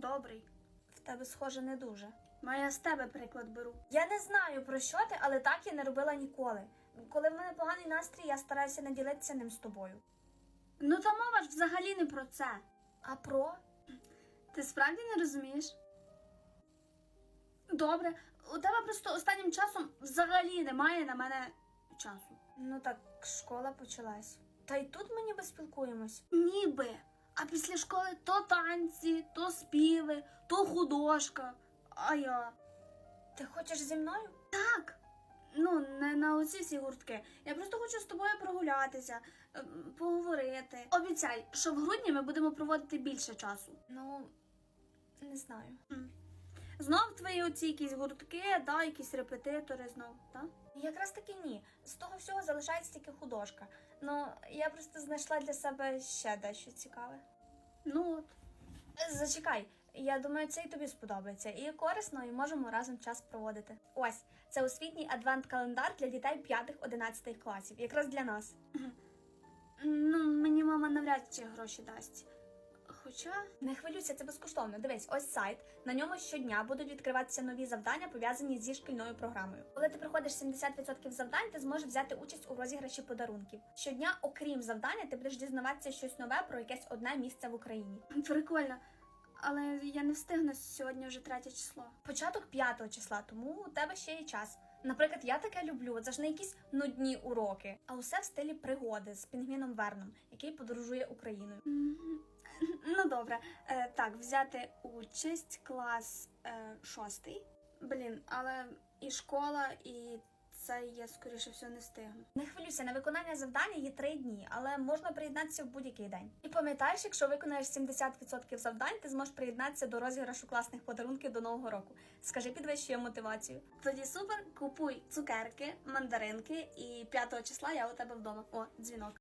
добрий. В тебе, схоже, не дуже. Моя з тебе приклад беру. Я не знаю про що ти, але так я не робила ніколи. Коли в мене поганий настрій, я стараюся не ділитися ним з тобою. Ну та мова ж взагалі не про це. А про? Ти справді не розумієш? Добре, у тебе просто останнім часом взагалі немає на мене часу. Ну так, школа почалась. Та й тут ми ніби спілкуємось. Ніби. А після школи то танці, то співи, то художка. А я. Ти хочеш зі мною? Так. Ну, не на оці всі гуртки. Я просто хочу з тобою прогулятися, ем, поговорити. Обіцяй, що в грудні ми будемо проводити більше часу. Ну, не знаю. Знов твої оці якісь гуртки, да, якісь репетитори знов, так? Якраз таки ні. З того всього залишається тільки художка. Ну, я просто знайшла для себе ще дещо цікаве. Ну от. Зачекай, я думаю, це і тобі сподобається. І корисно, і можемо разом час проводити. Ось, це освітній адвент-календар для дітей 5-11 класів, якраз для нас. Ну, мені мама навряд чи гроші дасть. Хоча. Не хвилюйся, це безкоштовно. Дивись, ось сайт. На ньому щодня будуть відкриватися нові завдання, пов'язані зі шкільною програмою. Коли ти проходиш 70% завдань, ти зможеш взяти участь у розіграші подарунків. Щодня, окрім завдання, ти будеш дізнаватися щось нове про якесь одне місце в Україні. Прикольно. Але я не встигну сьогодні вже третє число. Початок 5 числа, тому у тебе ще є час. Наприклад, я таке люблю. Це ж не якісь нудні уроки, а усе в стилі пригоди з пінгвіном Верном, який подорожує Україною. Ну добре, е, так, взяти участь клас е, шостий. Блін, але і школа, і це я скоріше всього не встигну. Не хвилюйся, на виконання завдання є три дні, але можна приєднатися в будь-який день. І пам'ятаєш, якщо виконаєш 70% завдань, ти зможеш приєднатися до розіграшу класних подарунків до нового року. Скажи, підвищує мотивацію. Тоді супер, купуй цукерки, мандаринки, і 5 числа я у тебе вдома. О, дзвінок.